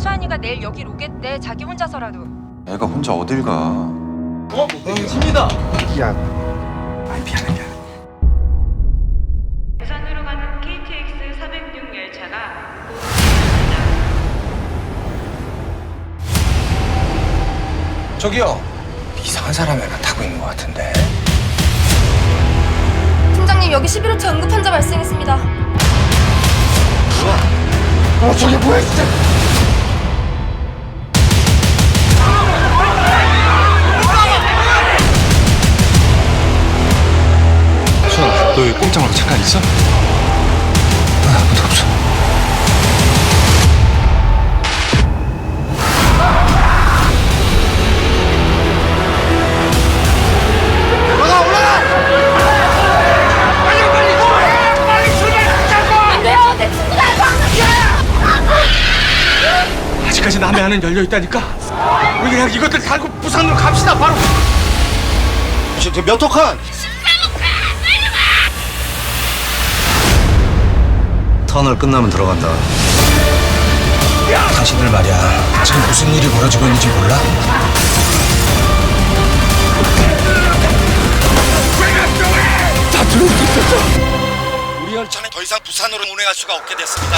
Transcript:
수환이가 내일 여길 오겠대. 자기 혼자서라도. 애가 혼자 어딜 가? 어? 응집니다 부산으로 가는 KTX 406 열차가 저기요 이상한 사람이 하나 타고 있는 것 같은데 팀장님 여기 11호차 응급 환자 발생했습니다. 어 저게 뭐야 진짜 너왜 꼼짝 말고 잠깐 있어? 아무도 없어. 아직까지 남의 안은 열려 있다니까? 우리 그냥 이것들 달고 부산으로 갑시다 바로! 몇 호칸? 터널 끝나면 들어간다. 당신들 말이야. 지금 무슨 일이 벌어지고 있는지 몰라? 우리 열차는 더 이상 부산으로 운행할 수가 없게 됐습니다